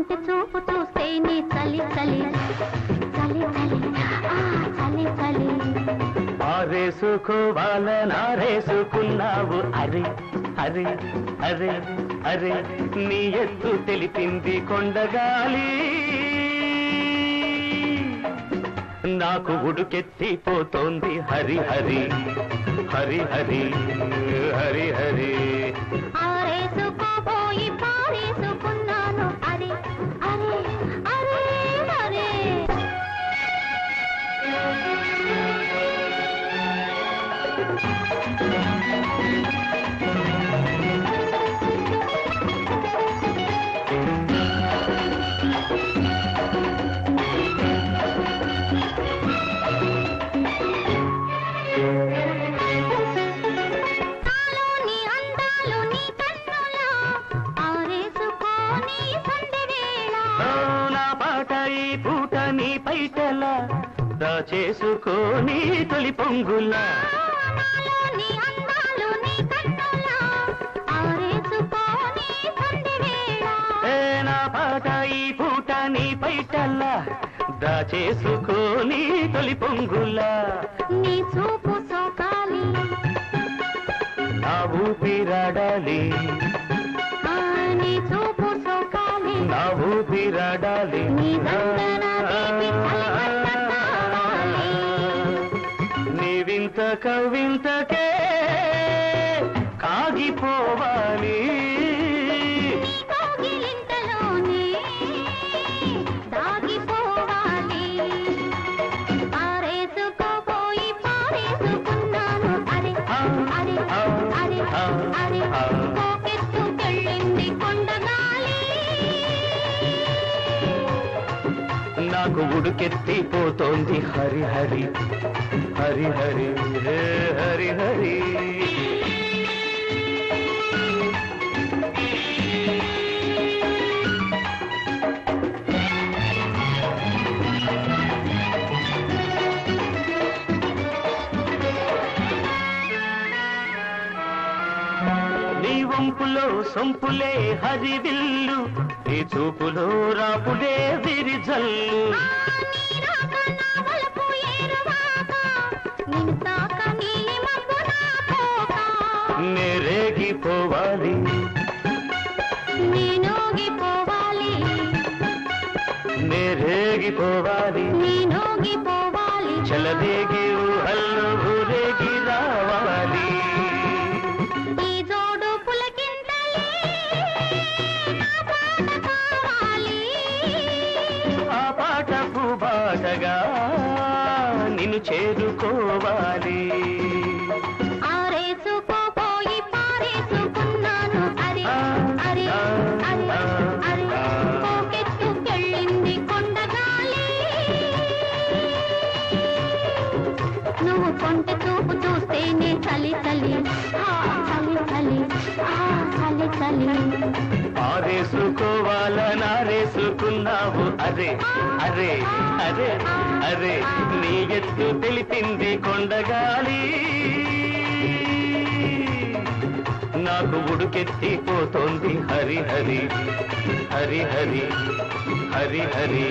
కొంటె చూపు చూస్తే నీ చలి చలి. చలి చలి. ఆ చలి చలి. ఆరేసుకోవాలనారేసుకున్నావు అరే అరే అరే అరే నీ ఎత్తు తెలిపింది కొండగాలి. నాకు ఉడుకెత్తిపోతోంది హరి హరి హరి హరి హరి హరి. ఆరేసుకోపోయి పారేసుకున్నాను పైటల దాచేసుకోని తొలి పొంగులా. నీ నీ నా ఈ పూట నీ పైటల్లా దాచేసుకోని తొలి పొంగులా. నీ చూపు సోకాలి. నా ఊపిరాడాలి నీ చూపు సోకాలి. నా ఊపిరాడాలి నీ కవింత నాకు ఉడుకెత్తిపోతోంది హరి హరి. హరి హరి హరి హరి. సొంపులో సొంపులే హరివిల్లు ఈ చూపులో రాపులే విరిజల్లు. నేరేగిపోవాలి నేనోగిపోవాలి నేరేగిపోవాలి నేనోగిపోవాలి చలదేగి ఊహల్లో చేరుకోవాలి. ఆరేసుకోపోయి పారేసుకున్నాను. అరే అరే అరే అరే. పోకెత్తుకెళ్ళింది కొండగాలి నువ్వు కొంటె చూపు చూస్తేనే చలి చలి. చేశావు అరే అరే అరే అరే నీ ఎత్తు తెలిపింది కొండగాలి. నాకు ఉడుకెత్తి పోతోంది హరి హరి. హరి హరి హరి హరి.